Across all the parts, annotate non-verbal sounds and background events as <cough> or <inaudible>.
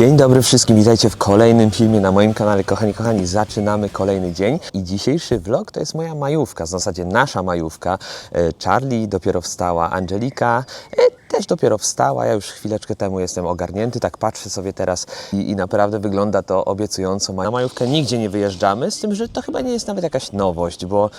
Dzień dobry wszystkim, witajcie w kolejnym filmie na moim kanale. Kochani, kochani, zaczynamy kolejny dzień i dzisiejszy vlog to jest moja majówka, w zasadzie nasza majówka. E, Charlie dopiero wstała, Angelika e, też dopiero wstała, ja już chwileczkę temu jestem ogarnięty, tak patrzę sobie teraz i, i naprawdę wygląda to obiecująco. Na majówkę nigdzie nie wyjeżdżamy, z tym, że to chyba nie jest nawet jakaś nowość, bo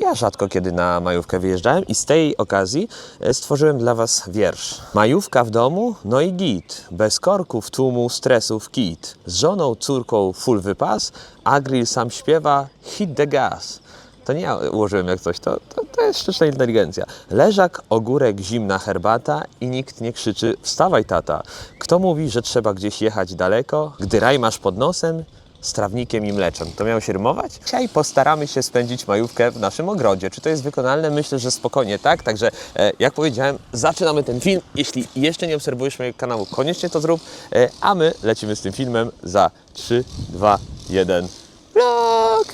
ja rzadko kiedy na majówkę wyjeżdżałem i z tej okazji e, stworzyłem dla Was wiersz. Majówka w domu, no i git, bez korków, tłumu, stresów kit. Z żoną, córką full wypas, a grill sam śpiewa hit the gas. To nie ja ułożyłem jak coś, to, to, to jest sztuczna inteligencja. Leżak, ogórek, zimna herbata i nikt nie krzyczy wstawaj tata. Kto mówi, że trzeba gdzieś jechać daleko, gdy raj masz pod nosem, z trawnikiem i mleczem. To miało się rymować? Dzisiaj postaramy się spędzić majówkę w naszym ogrodzie. Czy to jest wykonalne? Myślę, że spokojnie tak. Także e, jak powiedziałem, zaczynamy ten film. Jeśli jeszcze nie obserwujesz mojego kanału, koniecznie to zrób. E, a my lecimy z tym filmem za 3, 2, 1. Vlog!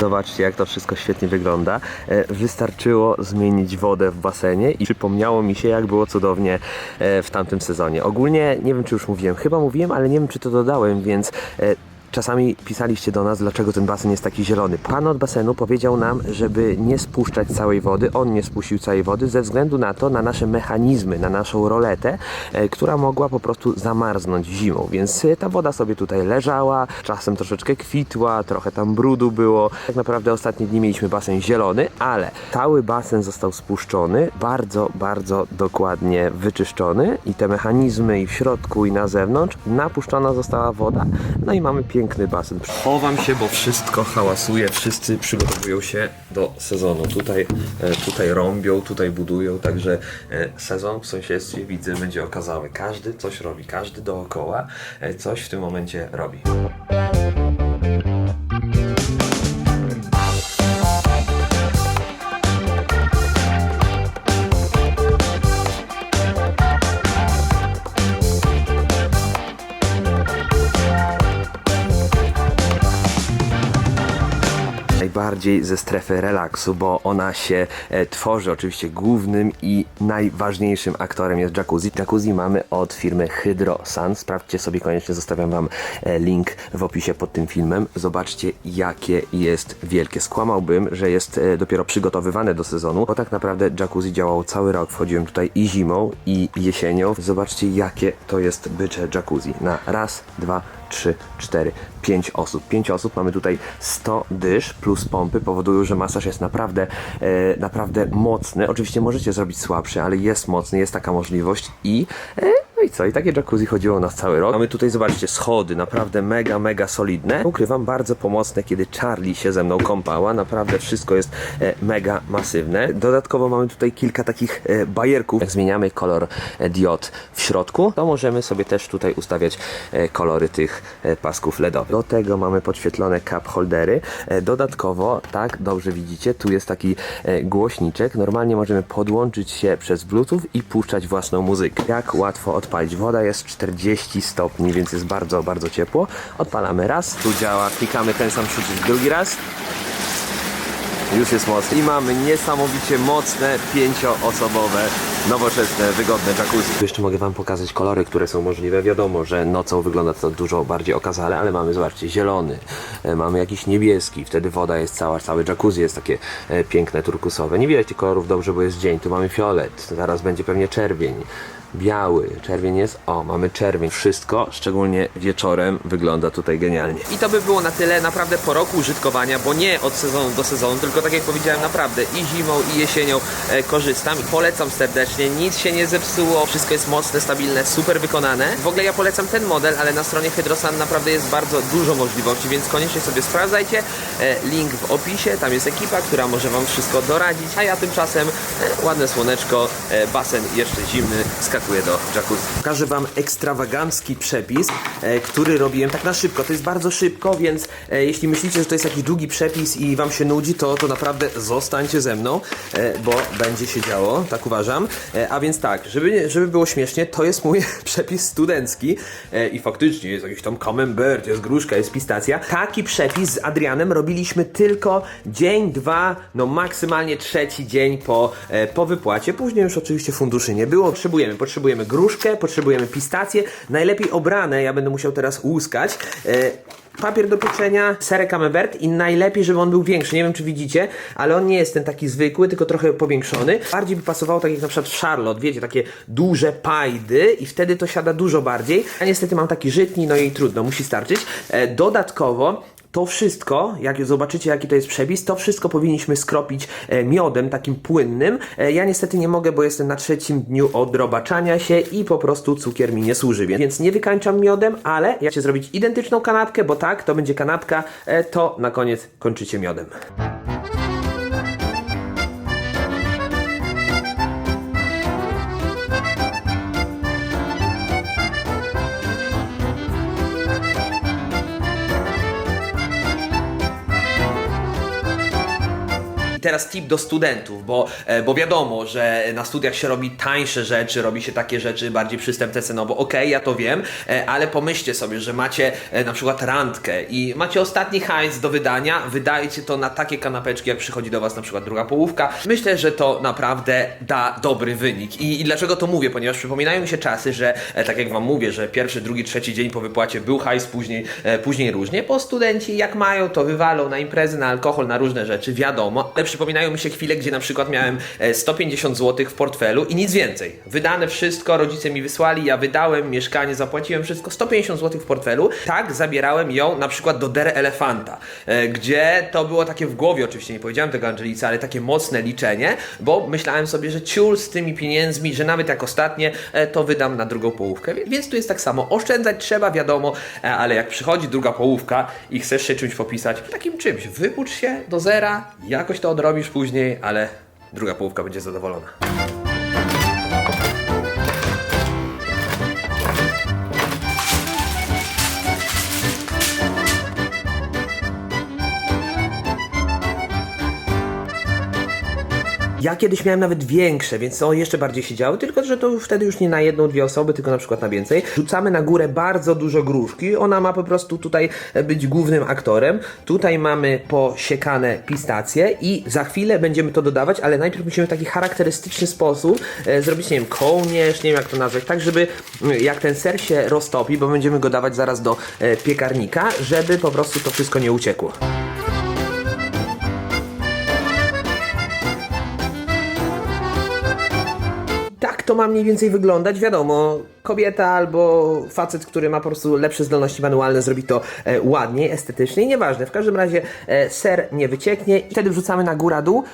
Zobaczcie, jak to wszystko świetnie wygląda. E, Wystarczyło zmienić wodę w basenie i przypomniało mi się, jak było cudownie e, w tamtym sezonie. Ogólnie, nie wiem czy już mówiłem, chyba mówiłem, ale nie wiem czy to dodałem, więc e, Czasami pisaliście do nas, dlaczego ten basen jest taki zielony. Pan od basenu powiedział nam, żeby nie spuszczać całej wody. On nie spuścił całej wody ze względu na to, na nasze mechanizmy, na naszą roletę, e, która mogła po prostu zamarznąć zimą. Więc e, ta woda sobie tutaj leżała, czasem troszeczkę kwitła, trochę tam brudu było. Tak naprawdę ostatnie dni mieliśmy basen zielony, ale cały basen został spuszczony, bardzo, bardzo dokładnie wyczyszczony i te mechanizmy i w środku i na zewnątrz napuszczona została woda. No i mamy piękny basen. Chowam się, bo wszystko hałasuje, wszyscy przygotowują się do sezonu. Tutaj, e, tutaj rąbią, tutaj budują, także e, sezon w sąsiedztwie widzę będzie okazały. Każdy coś robi, każdy dookoła e, coś w tym momencie robi. Najbardziej ze strefy relaksu, bo ona się e, tworzy. Oczywiście głównym i najważniejszym aktorem jest jacuzzi. Jacuzzi mamy od firmy Hydro Sun. Sprawdźcie sobie koniecznie, zostawiam wam e, link w opisie pod tym filmem. Zobaczcie jakie jest wielkie. Skłamałbym, że jest e, dopiero przygotowywane do sezonu, bo tak naprawdę jacuzzi działało cały rok. Wchodziłem tutaj i zimą i jesienią. Zobaczcie jakie to jest bycze jacuzzi. Na raz, dwa, 3, 4, 5 osób. 5 osób, mamy tutaj 100 dysz plus pompy powodują, że masaż jest naprawdę, e, naprawdę mocny. Oczywiście możecie zrobić słabszy, ale jest mocny, jest taka możliwość i e, no i co? I takie jacuzzi chodziło nas cały rok. Mamy tutaj, zobaczcie, schody, naprawdę mega, mega solidne. Ukrywam, bardzo pomocne, kiedy Charlie się ze mną kąpała. Naprawdę wszystko jest e, mega masywne. Dodatkowo mamy tutaj kilka takich e, bajerków. Jak zmieniamy kolor e, diod w środku, to możemy sobie też tutaj ustawiać kolory tych pasków LEDowych. Do tego mamy podświetlone cup holdery. Dodatkowo, tak, dobrze widzicie, tu jest taki głośniczek. Normalnie możemy podłączyć się przez Bluetooth i puszczać własną muzykę. Jak łatwo Woda jest 40 stopni, więc jest bardzo, bardzo ciepło. Odpalamy raz, tu działa, klikamy ten sam przycisk drugi raz. Już jest mocny. I mamy niesamowicie mocne, pięcioosobowe, nowoczesne, wygodne jacuzzi. Tu jeszcze mogę Wam pokazać kolory, które są możliwe. Wiadomo, że nocą wygląda to dużo bardziej okazale, ale mamy, zobaczcie, zielony, e, mamy jakiś niebieski, wtedy woda jest cała, cały jacuzzi jest takie e, piękne, turkusowe. Nie widać tych kolorów dobrze, bo jest dzień. Tu mamy fiolet, zaraz będzie pewnie czerwień. Biały, czerwień jest, o, mamy czerwień. Wszystko, szczególnie wieczorem, wygląda tutaj genialnie. I to by było na tyle naprawdę po roku użytkowania, bo nie od sezonu do sezonu, tylko tak jak powiedziałem, naprawdę i zimą, i jesienią e, korzystam. Polecam serdecznie, nic się nie zepsuło, wszystko jest mocne, stabilne, super wykonane. W ogóle ja polecam ten model, ale na stronie Hydrosan naprawdę jest bardzo dużo możliwości, więc koniecznie sobie sprawdzajcie. E, link w opisie, tam jest ekipa, która może Wam wszystko doradzić, a ja tymczasem e, ładne słoneczko, e, basen jeszcze zimny, skakuję do jacuzzi. Pokażę Wam ekstrawagancki przepis, e, który robiłem tak na szybko. To jest bardzo szybko, więc e, jeśli myślicie, że to jest jakiś długi przepis i Wam się nudzi, to, to naprawdę zostańcie ze mną, e, bo będzie się działo, tak uważam. A więc tak, żeby, żeby było śmiesznie, to jest mój <laughs> przepis studencki i faktycznie jest jakiś tam camembert, jest gruszka, jest pistacja. Taki przepis z Adrianem robiliśmy tylko dzień, dwa, no maksymalnie trzeci dzień po, po wypłacie. Później już oczywiście funduszy nie było. Potrzebujemy, potrzebujemy gruszkę, potrzebujemy pistacje, najlepiej obrane, ja będę musiał teraz łuskać. E, Papier do pieczenia, serek camembert i najlepiej, żeby on był większy. Nie wiem, czy widzicie, ale on nie jest ten taki zwykły, tylko trochę powiększony. Bardziej by pasowało tak jak na przykład w Charlotte, wiecie, takie duże pajdy i wtedy to siada dużo bardziej. Ja niestety mam taki żytni, no i trudno, musi starczyć. E, dodatkowo to wszystko, jak zobaczycie jaki to jest przepis, to wszystko powinniśmy skropić e, miodem takim płynnym. E, ja niestety nie mogę, bo jestem na trzecim dniu od robaczania się i po prostu cukier mi nie służy, więc- nie wykańczam miodem, ale jak chcecie zrobić identyczną kanapkę, bo tak, to będzie kanapka, e, to na koniec kończycie miodem. I teraz tip do studentów, bo, e, bo wiadomo, że na studiach się robi tańsze rzeczy, robi się takie rzeczy bardziej przystępne cenowo. Okej, ja to wiem, e, ale pomyślcie sobie, że macie e, na przykład randkę i macie ostatni hajs do wydania, wydajcie to na takie kanapeczki, jak przychodzi do Was na przykład druga połówka. Myślę, że to naprawdę da dobry wynik. I, i dlaczego to mówię? Ponieważ przypominają mi się czasy, że tak jak Wam mówię, że pierwszy, drugi, trzeci dzień po wypłacie był hajs, później, później różnie, bo studenci jak mają, to wywalą na imprezy, na alkohol, na różne rzeczy, wiadomo. Ale przypominają mi się chwile, gdzie na przykład miałem e, 150 zł w portfelu i nic więcej. Wydane wszystko, rodzice mi wysłali, ja wydałem, mieszkanie, zapłaciłem wszystko, 150 zł w portfelu. Tak zabierałem ją na przykład do Der Elefanta, e, gdzie to było takie w głowie, oczywiście nie powiedziałem tego Angelice, ale takie mocne liczenie, bo myślałem sobie, że ciul z tymi pieniędzmi, że nawet jak ostatnie, e, to wydam na drugą połówkę. Więc tu jest tak samo. Oszczędzać trzeba, wiadomo, e, ale jak przychodzi druga połówka i chcesz się czymś popisać, takim czymś, wypucz się do zera, jakoś to odrobisz później, ale druga połówka będzie zadowolona. Ja kiedyś miałem nawet większe, więc to jeszcze bardziej się działo, tylko że to wtedy już nie na jedną, dwie osoby, tylko na przykład na więcej. Rzucamy na górę bardzo dużo gruszki, ona ma po prostu tutaj być głównym aktorem. Tutaj mamy posiekane pistacje i za chwilę będziemy to dodawać, ale najpierw musimy w taki charakterystyczny sposób e, zrobić, nie wiem, kołnierz, nie wiem jak to nazwać, tak żeby mm, jak ten ser się roztopi, bo będziemy go dawać zaraz do e, piekarnika, żeby po prostu to wszystko nie uciekło. To ma mniej więcej wyglądać. Wiadomo, kobieta albo facet, który ma po prostu lepsze zdolności manualne, zrobi to e, ładniej, estetycznie, nieważne. W każdym razie e, ser nie wycieknie i wtedy wrzucamy na góra dół.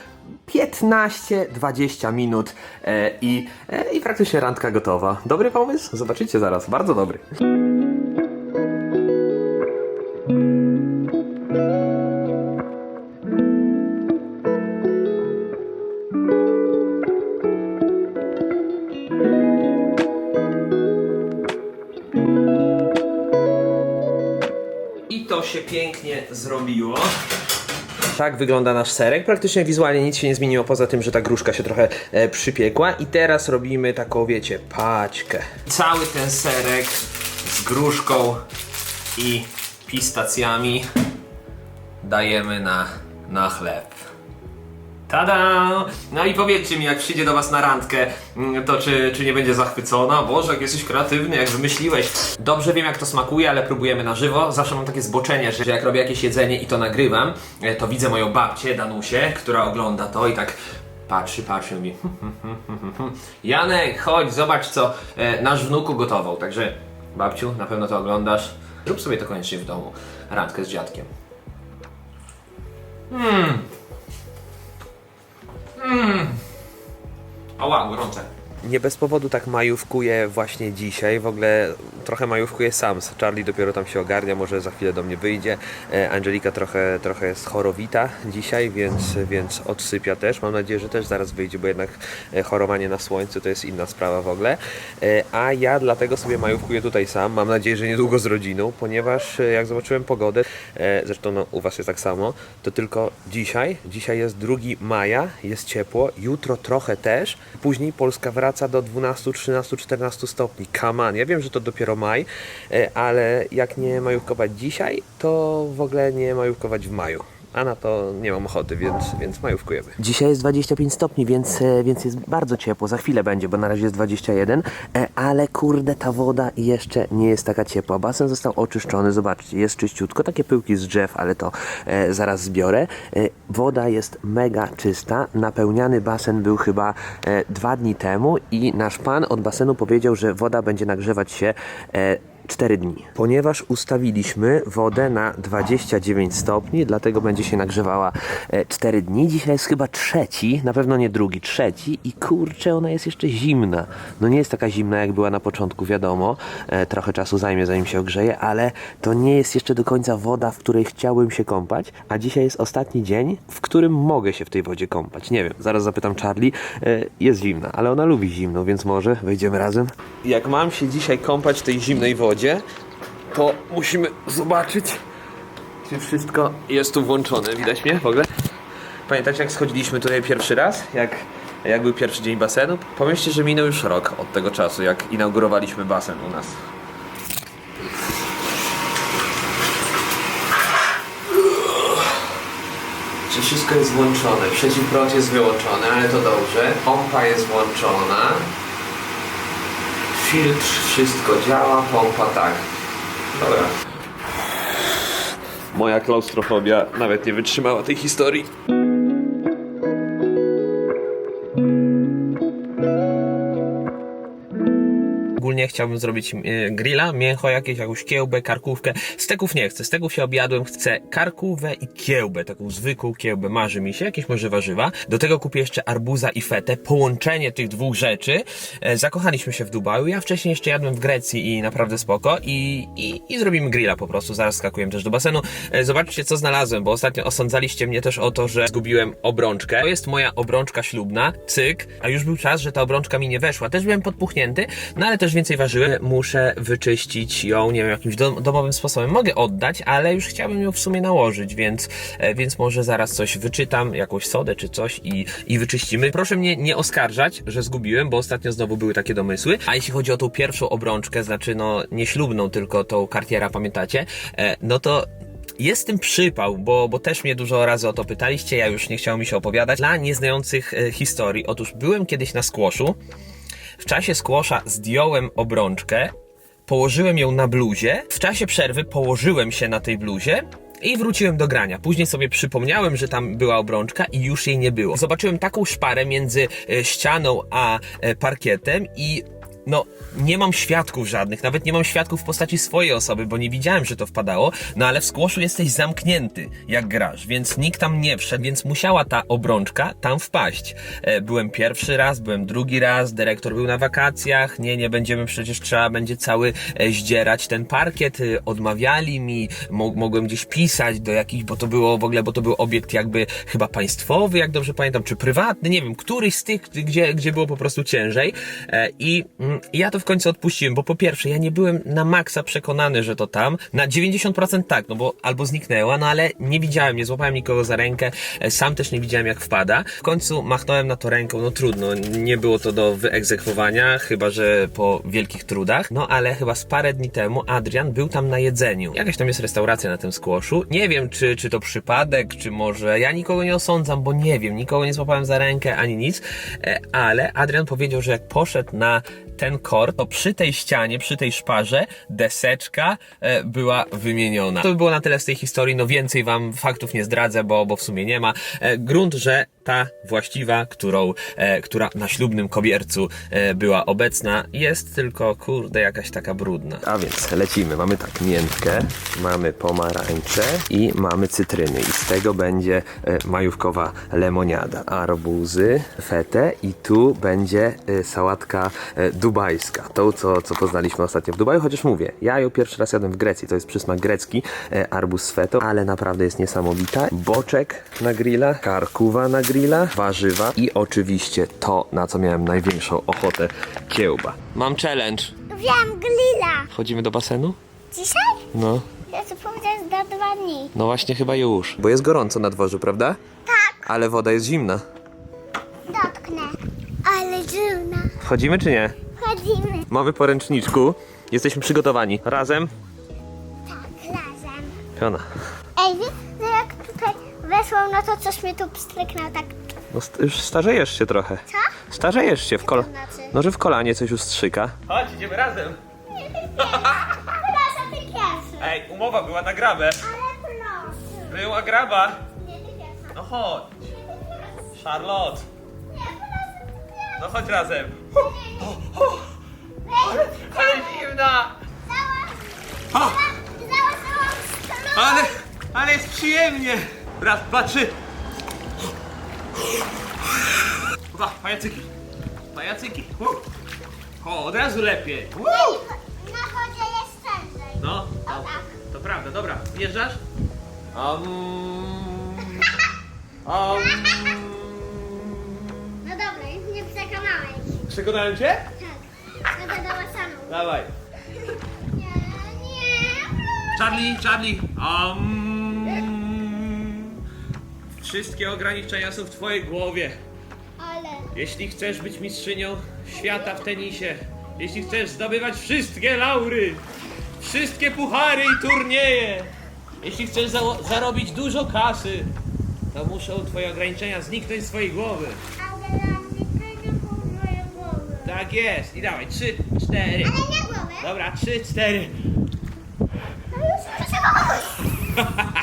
15-20 minut e, i, e, i praktycznie randka gotowa. Dobry pomysł? Zobaczycie zaraz, bardzo dobry. To się pięknie zrobiło. Tak wygląda nasz serek. Praktycznie wizualnie nic się nie zmieniło, poza tym, że ta gruszka się trochę e, przypiekła. I teraz robimy taką, wiecie, paćkę. Cały ten serek z gruszką i pistacjami dajemy na, na chleb. Tada! No i powiedzcie mi, jak przyjdzie do was na randkę, mm, to czy, czy nie będzie zachwycona? Boże, jak jesteś kreatywny, jak wymyśliłeś. Dobrze wiem, jak to smakuje, ale próbujemy na żywo. Zawsze mam takie zboczenie, że jak robię jakieś jedzenie i to nagrywam, e, to widzę moją babcię, Danusię, która ogląda to i tak patrzy, patrzy i mówi Janek, chodź, zobacz, co e, nasz wnuku gotował. Także, babciu, na pewno to oglądasz. Rób sobie to koniecznie w domu. Randkę z dziadkiem. Ała, gorące. Nie bez powodu tak majówkuję właśnie dzisiaj. W ogóle trochę majówkuję sam. Charlie dopiero tam się ogarnia, może za chwilę do mnie wyjdzie. E, Angelika trochę, trochę jest chorowita dzisiaj, więc, więc odsypia też. Mam nadzieję, że też zaraz wyjdzie, bo jednak e, chorowanie na słońcu to jest inna sprawa w ogóle. E, A ja dlatego sobie majówkuję tutaj sam. Mam nadzieję, że niedługo z rodziną, ponieważ jak zobaczyłem pogodę, zresztą no, u Was jest tak samo, to tylko dzisiaj, dzisiaj jest 2 maja, jest ciepło, jutro trochę też, później Polska wraca do 12, 13, 14 stopni. On. Ja wiem, że to dopiero maj, e, ale jak nie majówkować dzisiaj, to w ogóle nie majówkować w maju. A na to nie mam ochoty, więc, więc majówkujemy. Dzisiaj jest 25 stopni, więc, e, więc jest bardzo ciepło. Za chwilę będzie, bo na razie jest 21, e, ale kurde, ta woda jeszcze nie jest taka ciepła. Basen został oczyszczony, zobaczcie, jest czyściutko, takie pyłki z drzew, ale to e, zaraz zbiorę. Woda jest mega czysta. Napełniany basen był chyba dwa dni temu i nasz pan od basenu powiedział, że woda będzie nagrzewać się 4 dni. Ponieważ ustawiliśmy wodę na 29 stopni, dlatego będzie się nagrzewała e, 4 dni. Dzisiaj jest chyba trzeci, na pewno nie drugi, trzeci i kurczę, ona jest jeszcze zimna. No nie jest taka zimna jak była na początku, wiadomo. E, trochę czasu zajmie zanim się ogrzeje, ale to nie jest jeszcze do końca woda, w której chciałbym się kąpać, a dzisiaj jest ostatni dzień, w którym mogę się w tej wodzie kąpać. Nie wiem, zaraz zapytam Charlie. E, jest zimna, ale ona lubi zimną, więc może wejdziemy razem. Jak mam się dzisiaj kąpać w tej zimnej wodzie, to musimy zobaczyć, czy wszystko jest tu włączone. Widać mnie w ogóle? Pamiętacie jak schodziliśmy tutaj pierwszy raz? Jak, jak był pierwszy dzień basenu? Pomyślcie, że minął już rok od tego czasu, jak inaugurowaliśmy basen u nas. Czy wszystko jest włączone? Przeciwprąd jest wyłączony, ale to dobrze. Pompa jest włączona. Filtr, wszystko działa, pompa tak. Dobra. Moja klaustrofobia nawet nie wytrzymała tej historii. Chciałbym zrobić e, grilla, mięcho jakieś, jakąś kiełbę, karkówkę. Steków nie chcę, steków się objadłem, chcę karkówę i kiełbę, taką zwykłą kiełbę, marzy mi się, jakieś może warzywa. Do tego kupię jeszcze arbuza i fetę, połączenie tych dwóch rzeczy. E, zakochaliśmy się w Dubaju, ja wcześniej jeszcze jadłem w Grecji i naprawdę spoko i, i, i zrobimy grilla po prostu, zaraz skakujemy też do basenu. E, zobaczcie co znalazłem, bo ostatnio osądzaliście mnie też o to, że zgubiłem obrączkę. To jest moja obrączka ślubna, cyk, a już był czas, że ta obrączka mi nie weszła. Też byłem podpuchnięty, no ale też więcej ważyłem. Muszę wyczyścić ją, nie wiem, jakimś dom, domowym sposobem. Mogę oddać, ale już chciałbym ją w sumie nałożyć, więc, e, więc może zaraz coś wyczytam, jakąś sodę czy coś i, i wyczyścimy. Proszę mnie nie oskarżać, że zgubiłem, bo ostatnio znowu były takie domysły. A jeśli chodzi o tą pierwszą obrączkę, znaczy no nie ślubną, tylko tą Cartiera, pamiętacie? E, no to jest tym przypał, bo, bo też mnie dużo razy o to pytaliście, ja już nie chciałem mi się opowiadać. Dla nieznających e, historii, otóż byłem kiedyś na skłoszu, w czasie skłosza zdjąłem obrączkę, położyłem ją na bluzie, w czasie przerwy położyłem się na tej bluzie i wróciłem do grania. Później sobie przypomniałem, że tam była obrączka i już jej nie było. Zobaczyłem taką szparę między e, ścianą a e, parkietem i no, nie mam świadków żadnych, nawet nie mam świadków w postaci swojej osoby, bo nie widziałem, że to wpadało, no ale w skłoszu jesteś zamknięty, jak grasz, więc nikt tam nie wszedł, więc musiała ta obrączka tam wpaść. E, byłem pierwszy raz, byłem drugi raz, dyrektor był na wakacjach, nie, nie będziemy, przecież trzeba będzie cały e, zdzierać ten parkiet, e, odmawiali mi, mo mogłem gdzieś pisać do jakichś, bo to było w ogóle, bo to był obiekt jakby chyba państwowy, jak dobrze pamiętam, czy prywatny, nie wiem, któryś z tych, gdzie, gdzie było po prostu ciężej i mm, ja to w końcu odpuściłem, bo po pierwsze, ja nie byłem na maksa przekonany, że to tam. Na 90% tak, no bo albo zniknęła, no ale nie widziałem, nie złapałem nikogo za rękę, e, sam też nie widziałem jak wpada. W końcu machnąłem na to ręką, no trudno, nie było to do wyegzekwowania, chyba że po wielkich trudach. No ale chyba z parę dni temu Adrian był tam na jedzeniu. Jakaś tam jest restauracja na tym skłoszu. Nie wiem, czy, czy to przypadek, czy może ja nikogo nie osądzam, bo nie wiem, nikogo nie złapałem za rękę ani nic, e, ale Adrian powiedział, że jak poszedł na ten kort, to przy tej ścianie, przy tej szparze deseczka e, była wymieniona. To by było na tyle z tej historii, no więcej wam faktów nie zdradzę, bo, bo w sumie nie ma. E, grunt, że ta właściwa, którą, e, która na ślubnym kobiercu e, była obecna, jest tylko, kurde, jakaś taka brudna. A więc lecimy. Mamy tak miętkę, mamy pomarańcze i mamy cytryny. I z tego będzie e, majówkowa lemoniada. Arbuzy, fetę i tu będzie e, sałatka e, dubajska. Tą, co, co poznaliśmy ostatnio w Dubaju, chociaż mówię, ja ją pierwszy raz jadłem w Grecji. To jest przysmak grecki, e, arbuz z fetą, ale naprawdę jest niesamowita. Boczek na grilla, karkuwa na grilla, warzywa i oczywiście to, na co miałem największą ochotę, kiełba. Mam challenge. Wiem, grilla. Wchodzimy do basenu? Dzisiaj? No. Ja co powiedziałeś za dwa dni. No właśnie chyba już. Bo jest gorąco na dworzu, prawda? Tak, Ale woda jest zimna. dotknę. Ale zimna. Wchodzimy czy nie? Chodzimy. Mamy po ręczniczku. Jesteśmy przygotowani. Razem? Tak, razem. Piona. Ej, wiesz, weszło, no to coś mnie tu pstryknął tak. No st- już starzejesz się trochę. Co? Starzejesz się w kol... znaczy? No, że w kolanie coś już strzyka. Chodź, idziemy razem. Proszę, ty pierwszy. Ej, umowa była na grabę. Ale proszę. Była graba. Nie, ty pierwsza. No chodź. Nie, ty pierwsza. Charlotte. Nie, proszę, ty pierwsza. No chodź razem. Weź, Ale zimna. Założyłam strój. ale, ale jest przyjemnie. Raz, dwa, trzy. Uwa, pajacyki. Pajacyki. O, od razu lepiej. U. Na wodzie jest ciężej. No, O no, tak. to prawda, dobra. Wjeżdżasz? Um, um, <laughs> No dobra, już nie przekonałeś. przekonałem cię? Tak. Będę dała samą. Dawaj. <laughs> Nie, nie. Charlie, Charlie. Um, wszystkie ograniczenia są w twojej głowie. Ale. Jeśli chcesz być mistrzynią świata w tenisie, jeśli chcesz zdobywać wszystkie laury, wszystkie puchary i turnieje, jeśli chcesz za- zarobić dużo kasy, to muszą twoje ograniczenia zniknąć z twojej głowy. Ale mojej głowy. Tak jest. I dawaj, trzy, cztery. Ale nie głowę. Dobra, trzy, cztery. No już przekonałeś. <laughs>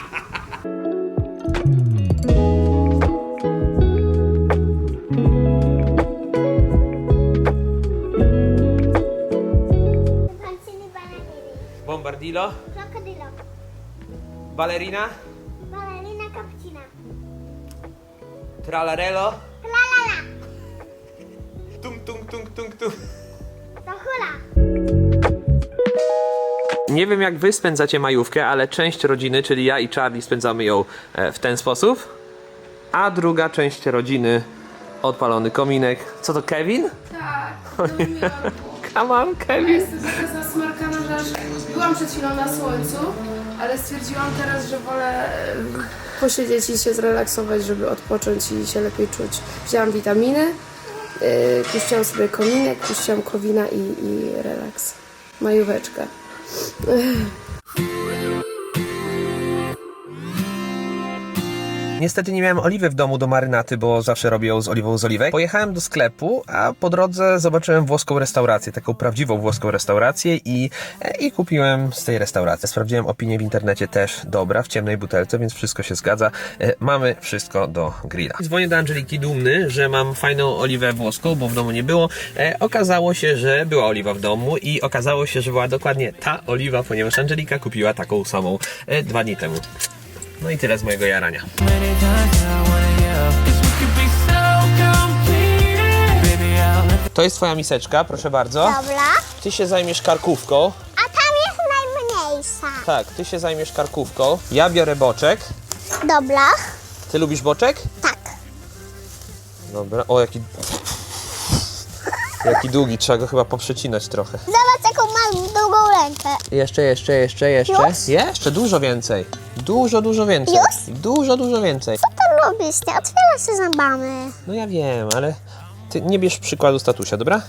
Bombardilo, Krokodylo. ballerina, Ballerina cappuccina. tralarello, La la la. tung, tung, tung, tung, tung. To hula. Nie wiem jak wy spędzacie majówkę, ale część rodziny, czyli ja i Charlie spędzamy ją e, w ten sposób, a druga część rodziny odpalony kominek. Co to Kevin? Tak, Kevin. jestem taka zasmarkana, że aż byłam przed chwilą na słońcu, ale stwierdziłam teraz, że wolę e, posiedzieć i się zrelaksować, żeby odpocząć i się lepiej czuć. Wzięłam witaminy, yy, puściłam sobie kominek, puściłam kowina i, i relaks. Majóweczka. <laughs> Niestety nie miałem oliwy w domu do marynaty, bo zawsze robię ją z oliwą z oliwek. Pojechałem do sklepu, a po drodze zobaczyłem włoską restaurację, taką prawdziwą włoską restaurację i, i kupiłem z tej restauracji. Sprawdziłem opinię w internecie też dobra, w ciemnej butelce, więc wszystko się zgadza. E, Mamy wszystko do grilla. Dzwonię do Angeliki dumny, że mam fajną oliwę włoską, bo w domu nie było. E, Okazało się, że była oliwa w domu i okazało się, że była dokładnie ta oliwa, ponieważ Angelika kupiła taką samą e, dwa dni temu. No i tyle z mojego jarania. To jest twoja miseczka, proszę bardzo. Dobra. Ty się zajmiesz karkówką. A tam jest najmniejsza. Tak, ty się zajmiesz karkówką. Ja biorę boczek. Dobra. Ty lubisz boczek? Tak. Dobra. O, jaki... Jaki długi, trzeba go chyba poprzecinać trochę. Zobacz jaką mam długą rękę. Jeszcze, jeszcze, jeszcze, jeszcze. Już? Jeszcze, dużo więcej. Dużo, dużo więcej. Już? Dużo, dużo więcej. Co to lubisz? Nie otwiera się zębami. No ja wiem, ale ty nie bierz przykładu statusia, dobra?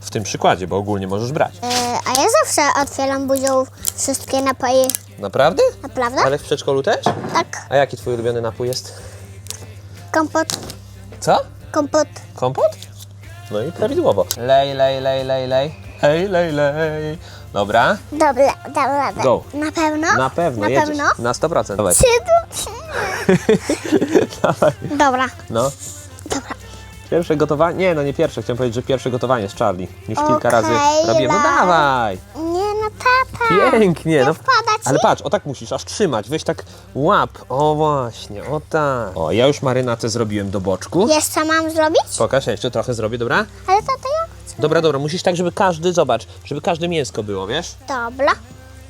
W tym przykładzie, bo ogólnie możesz brać. E, a ja zawsze otwieram buzią wszystkie napoje. Naprawdę? Naprawdę? Ale w przedszkolu też? Tak. A jaki twój ulubiony napój jest? Kompot. Co? Kompot. Kompot? No i prawidłowo. Lej, lej, lej, lej, lej. Hej, lej, lej. Dobra, Dobra, dobra, dobra. Go. Na pewno? na pewno, Na jedziesz. pewno? Na 100%. Dawaj. <laughs> Dawaj. Dobra. No. Dobra. Pierwsze gotowanie? Nie, no nie pierwsze. Chciałem powiedzieć, że pierwsze gotowanie z Charlie. Już kilka Okej, razy robię. No dawaj. Nie no, tata. Pięknie. Nie No. wpada ci? Ale patrz, o tak musisz, aż trzymać. Weź tak łap. O właśnie, o tak. O, ja już marynatę zrobiłem do boczku. Jeszcze mam zrobić? Pokaż, ja jeszcze trochę zrobię, dobra? Ale tata ja. Dobra, dobra, musisz tak, żeby każdy, zobacz, żeby każde mięsko było, wiesz? Dobra.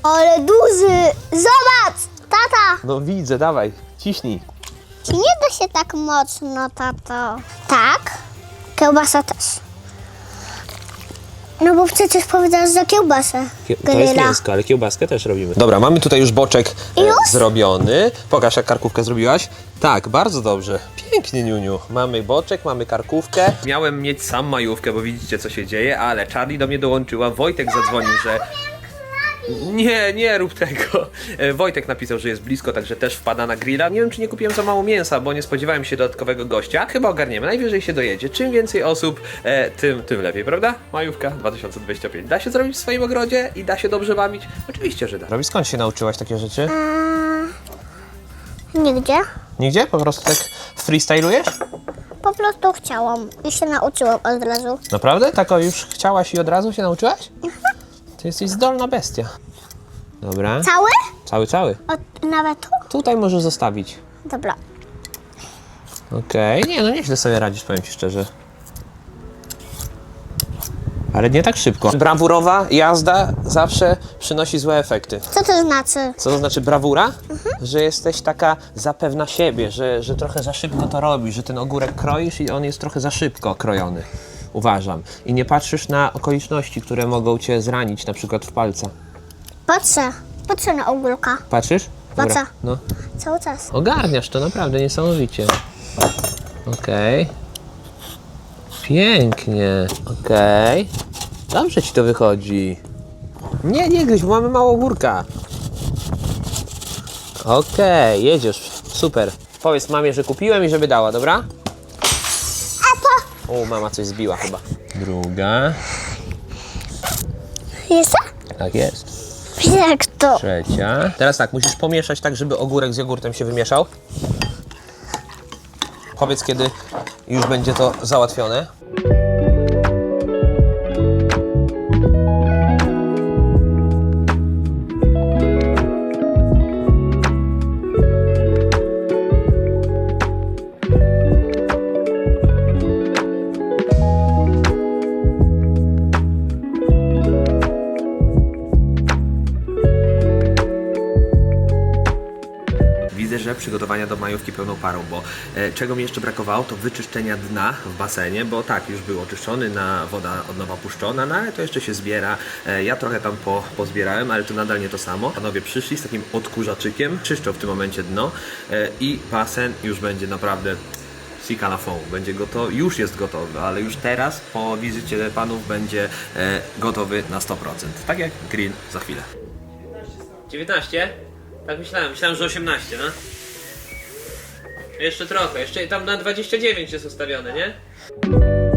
Ale duży! Zobacz! Tata! No widzę, dawaj, ciśnij. Czy nie da się tak mocno, tato? Tak. Kiełbasa też. No bo przecież powiedziałeś za kiełbasę. To jest Grilla. mięsko, ale kiełbaskę też robimy. Dobra, mamy tutaj już boczek e, Już? zrobiony. Pokaż, jak karkówkę zrobiłaś. Tak, bardzo dobrze. Pięknie, Niuniu. Mamy boczek, mamy karkówkę. Miałem mieć sam majówkę, bo widzicie, co się dzieje, ale Charlie do mnie dołączyła. Wojtek zadzwonił, że... Nie, nie rób tego. E, Wojtek napisał, że jest blisko, także też wpada na grilla. Nie wiem, czy nie kupiłem za mało mięsa, bo nie spodziewałem się dodatkowego gościa. Chyba ogarniemy, najwyżej się dojedzie. Czym więcej osób, e, tym, tym lepiej, prawda? Majówka 2025. Da się zrobić w swoim ogrodzie i da się dobrze bawić? Oczywiście, że da. Robi, skąd się nauczyłaś takie rzeczy? Nigdzie. Nigdzie? Po prostu tak freestylujesz? Po prostu chciałam i się nauczyłam od razu. Naprawdę? Tak o, już chciałaś i od razu się nauczyłaś? Ty jesteś zdolna bestia. Dobra. Cały? Cały, cały. Od, nawet tu? Tutaj możesz zostawić. Dobra. Okej, nie no nieźle sobie radzisz, powiem Ci szczerze. Ale nie tak szybko. Brawurowa jazda zawsze przynosi złe efekty. Co to znaczy? Co to znaczy brawura? Że jesteś taka zapewna siebie, że, że trochę za szybko to robisz, że ten ogórek kroisz i on jest trochę za szybko krojony. Uważam. I nie patrzysz na okoliczności, które mogą cię zranić, na przykład w palca. Patrzę. Patrzę na ogórka. Patrzysz? Patrzę. No. Cały czas. Ogarniasz to naprawdę niesamowicie. Okej. Pięknie. Okej. Dobrze ci to wychodzi. Nie, nie gryź, bo mamy mało ogórka. Okej, jedziesz. Super. Powiedz mamie, że kupiłem i żeby dała, dobra? O, mama coś zbiła chyba. Druga. Jest? Tak jest. Jak to? Trzecia. Teraz tak, musisz pomieszać tak, żeby ogórek z jogurtem się wymieszał. Powiedz, kiedy już będzie to załatwione. Przygotowania do majówki pełną parą, bo e, czego mi jeszcze brakowało, to wyczyszczenia dna w basenie, bo tak, już był oczyszczony, na woda od nowa puszczona, no ale to jeszcze się zbiera. E, ja trochę tam po, pozbierałem, ale to nadal nie to samo. Panowie przyszli z takim odkurzaczykiem, czyszczą w tym momencie dno e, i basen już będzie naprawdę Sika la fond. Będzie gotowy, już jest gotowy, ale już teraz po wizycie panów będzie e, gotowy na 100%. Tak jak grill za chwilę. 19? Tak myślałem, myślałem, że 18, no. Jeszcze trochę, jeszcze tam na 29 jest ustawione, nie?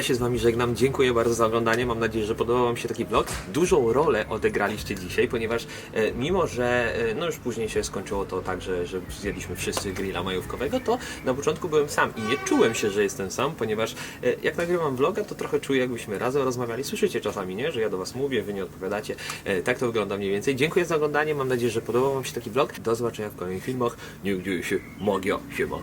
Ja się z Wami żegnam. Dziękuję bardzo za oglądanie. Mam nadzieję, że podobał Wam się taki vlog. Dużą rolę odegraliście dzisiaj, ponieważ e, mimo, że e, no już później się skończyło to tak, że, że zjedliśmy wszyscy grilla majówkowego, to na początku byłem sam i nie czułem się, że jestem sam, ponieważ e, jak nagrywam vloga, to trochę czuję, jakbyśmy razem rozmawiali. Słyszycie czasami, nie? Że ja do Was mówię, Wy nie odpowiadacie. E, tak to wygląda mniej więcej. Dziękuję za oglądanie. Mam nadzieję, że podobał Wam się taki vlog. Do zobaczenia w kolejnych filmach. Niech dzieje się magia. Siema.